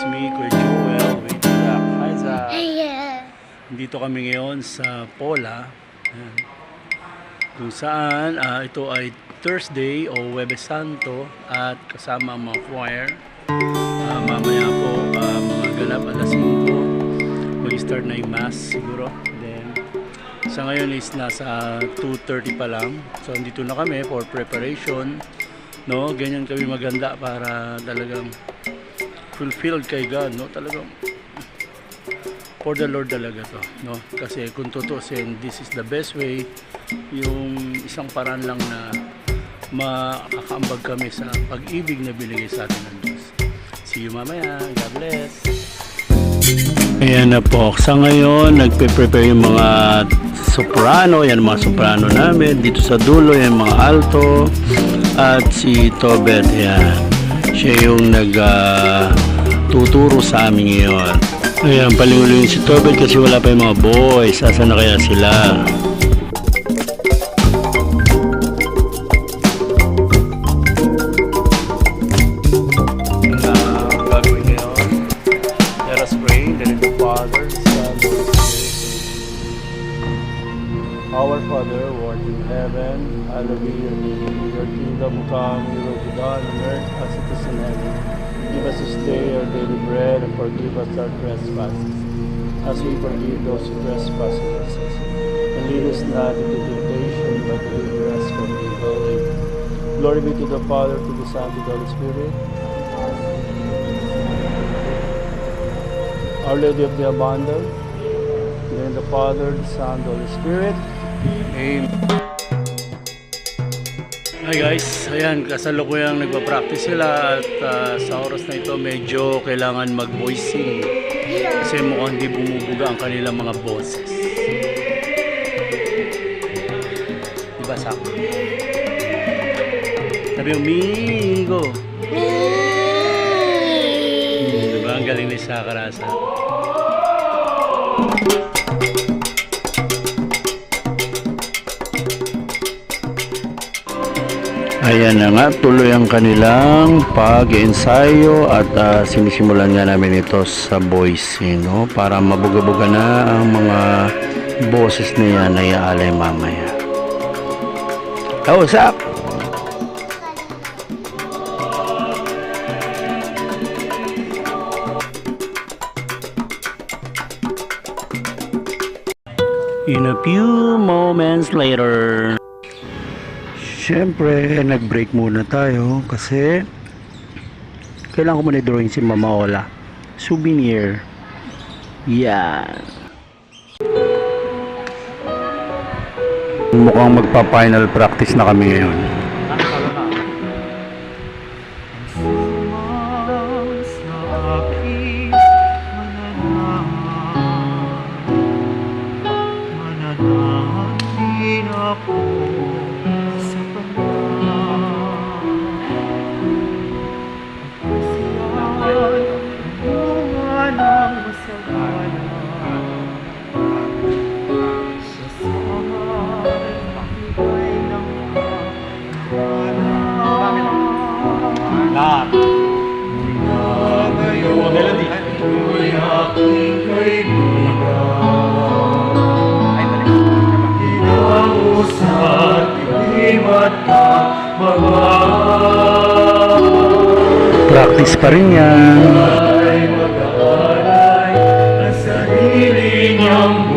it's me, Kuya Joel, with Zach. Hi, Zach. Yeah. Dito kami ngayon sa Pola. Ayan. Kung saan, ah, ito ay Thursday o Webes Santo at kasama ang mga choir. Ah, mamaya po, ah, mga galap alas 5, mag-start na yung mass siguro. Then, sa ngayon is nasa 2.30 pa lang. So, andito na kami for preparation. No, ganyan kami maganda para talagang fulfilled kay God, no? Talagang for the Lord talaga to, no? Kasi kung tutusin, this is the best way yung isang paraan lang na makakaambag kami sa pag-ibig na binigay sa atin ng Diyos. See you mamaya. God bless. Ayan na po. Sa ngayon, nagpe-prepare yung mga soprano. Yan mga soprano namin. Dito sa dulo, yung mga alto. At si Tobet, yan. Siya yung nag ah, tuturo sa amin ngayon. Ayan, palingulingin si Tobet kasi wala pa yung mga boys. Asa na kaya sila? Spirit. Our Father, who art in heaven, hallowed be your name. Your kingdom come, your will be done on earth as it is in heaven. Give us this day our daily bread and forgive us our trespasses, as we forgive those who trespass against us. And lead us not into temptation, but deliver us from evil. Glory be to the Father, to the Son, to the Holy Spirit. Our Lady of the Abundant, of the Father, the Son, the Holy Spirit. Amen. Hi guys, ayan, kasalukuyang nagpa-practice sila at ah, sa oras na ito medyo kailangan mag-voicing kasi mukhang hindi bumubuga ang kanilang mga boses. Diba, Sak? Sabi mo, Mingo! Hmm, diba? Ang galing ni Sakarasa. Ayan na nga, tuloy ang kanilang pag-ensayo at ah, sinisimulan nga namin ito sa voicing, no? Para mabuga-buga na ang mga boses na yan na iaalay mamaya. Kausap! In a few moments later, Siyempre, nag-break muna tayo kasi kailangan ko muna drawing si Mama Ola. Souvenir. Yan. Mukhang magpa-final practice na kami ngayon. Ngayon ako'y aking kaibigan Inausap, ilim at pagmamahal Practice pa rin yan. Ay mag-aalay ang sarili niyang